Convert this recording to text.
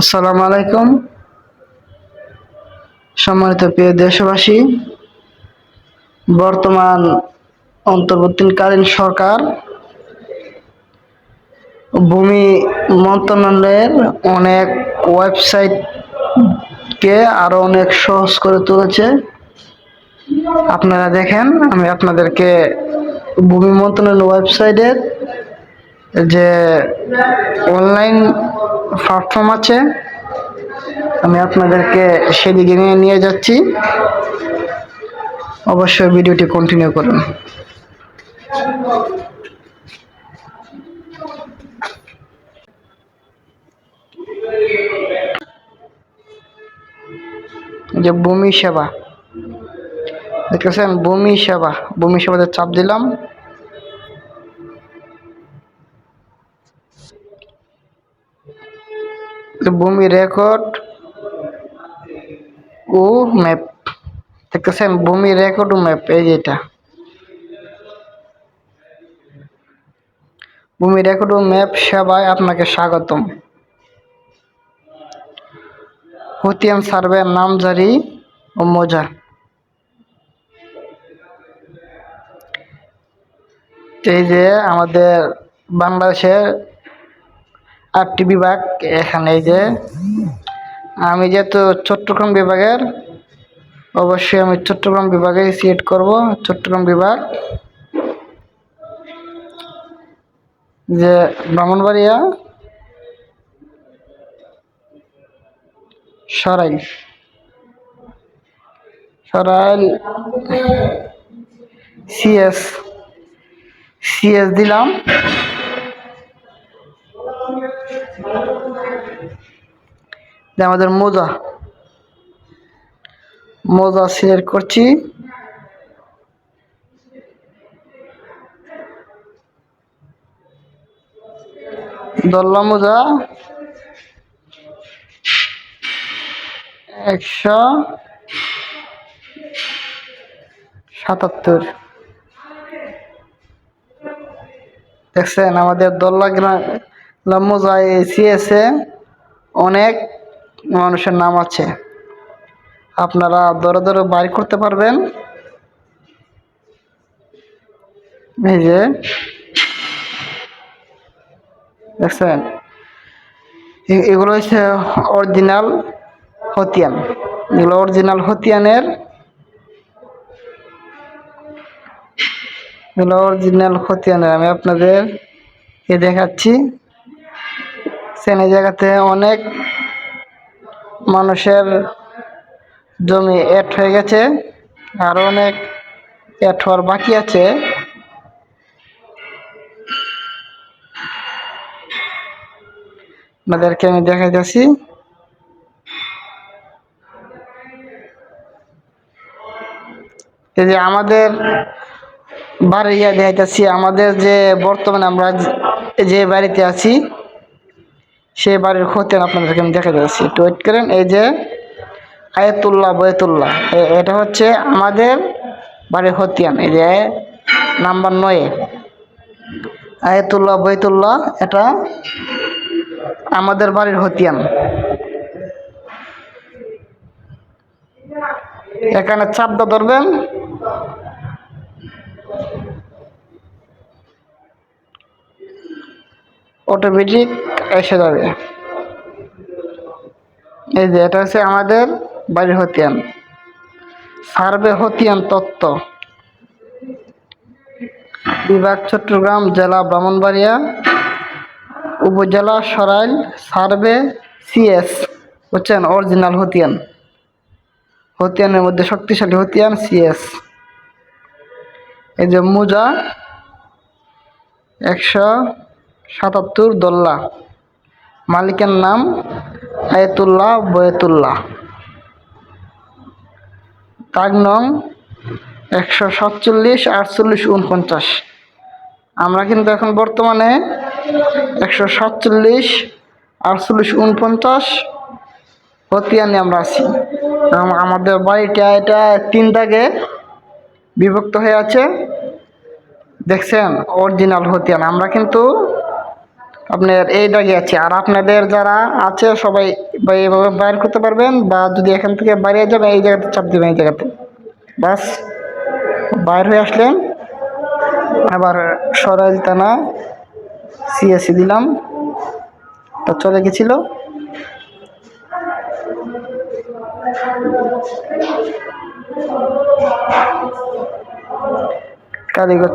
আসসালামু আলাইকুম। সম্মানিত প্রিয় দেশবাসী, বর্তমান অন্তর্বর্তীকালীন সরকার ভূমি মন্ত্রণালয়ের অনেক ওয়েবসাইটকে আরও অনেক সহজ করে তুলেছে। আপনারা দেখেন, আমি আপনাদেরকে ভূমি মন্ত্রণালয়ের ওয়েবসাইটের যে অনলাইন প্ল্যাটফর্ম আছে। আমি আপনাদেরকে সেদিকে নিয়ে নিয়ে যাচ্ছি। অবশ্যই ভিডিওটি কন্টিনিউ করুন। যে ভূমি সেবা। দেখতেছেন? ভূমি সেবা। ভূমি সেবাতে চাপ দিলাম। ভূমি রেকর্ড ও ম্যাপ। দেখতেছেন, ভূমি রেকর্ড ও ম্যাপ, এই যে এটা। ভূমি রেকর্ড ও ম্যাপ সেবায় আপনাকে স্বাগতম। হতিয়ান সার্ভের নামজারি ও মজা। এই যে আমাদের বাংলাদেশের আটটি বিভাগ এখানে যে। আমি যেহেতু চট্টগ্রাম বিভাগের, অবশ্যই আমি চট্টগ্রাম বিভাগে সিলেক্ট করব, চট্টগ্রাম বিভাগ। যে ব্রাহ্মণবাড়িয়া, সরাইল। সরাইল সিএস সিএস দিলাম। আমাদের মোজা। মোজা সিলেক্ট করছি। দল্লা মোজা। একশো সাতাত্তর। দেখছেন, আমাদের দল্লা গ্রাম মোজা সিএসে অনেক মানুষের নাম আছে। আপনারা দরে দরে বাইর করতে পারবেন। এই যে, দেখছেন? এগুলো হচ্ছে অরিজিনাল হতিয়ান। এগুলো অরিজিনাল হতিয়ানের, এগুলো অরিজিনাল হতিয়ানের। আমি আপনাদের এ দেখাচ্ছি। সেন এই জায়গাতে অনেক মানুষের জমি অ্যাড হয়ে গেছে আরও অনেক অ্যাড হওয়ার বাকি আছে। আপনাদেরকে আমি দেখাইতেছি এই যে আমাদের বাড়ি ইয়া দেখাইতেছি আমাদের যে বর্তমানে আমরা যে বাড়িতে আছি সেই বাড়ির খতিয়ান আপনাদেরকে আমি দেখা যাচ্ছি একটু ওয়েট করেন, এই যে আয়াতুল্লাহ বয়তুল্লাহ এটা হচ্ছে আমাদের বাড়ির খতিয়ান। এই যে নাম্বার নয়ে, আয়াতুল্লাহ বৈতুল্লাহ এটা আমাদের বাড়ির হতিয়ান এখানে চাপটা ধরবেন। অটোমেটিক এসে যাবে। এই যে এটা হচ্ছে আমাদের বাড়ির হতিয়ান। সার্ভে হতিয়ান তত্ত্ব। বিভাগ চট্টগ্রাম জেলা ব্রাহ্মণবাড়িয়া উপজেলা সরাইল সার্ভে সিএস হচ্ছেন অরিজিনাল হতিয়ান। হতিয়ানের মধ্যে শক্তিশালী হতিয়ান সিএস। এই যে মুজা একশো সাতাত্তর দোল্লা। মালিকের নাম আয়তুল্লাহ বয়তুল্লাহ তাগ নং একশো সাতচল্লিশ, আটচল্লিশ, উনপঞ্চাশ। আমরা কিন্তু এখন বর্তমানে একশো সাতচল্লিশ, আটচল্লিশ, উনপঞ্চাশ হতিয়ানে আমরা আছি। আম- আমাদের বাড়িটা এটা তিন দাগে বিভক্ত হয়ে আছে। দেখছেন, অরিজিনাল হতিয়ান। আমরা কিন্তু আপনার এই দাগে আছে। আর আপনাদের যারা আছে, সবাই এইভাবে বাইর করতে পারবেন, বা যদি এখান থেকে বাইরে যাবেন, এই জায়গাতে চাপ দেবেন, এই জায়গাতে। বাস, বাইর হয়ে আসলেন। আবার সরাইল টানা সিএসি দিলাম। তা চলে গেছিল। কারিগর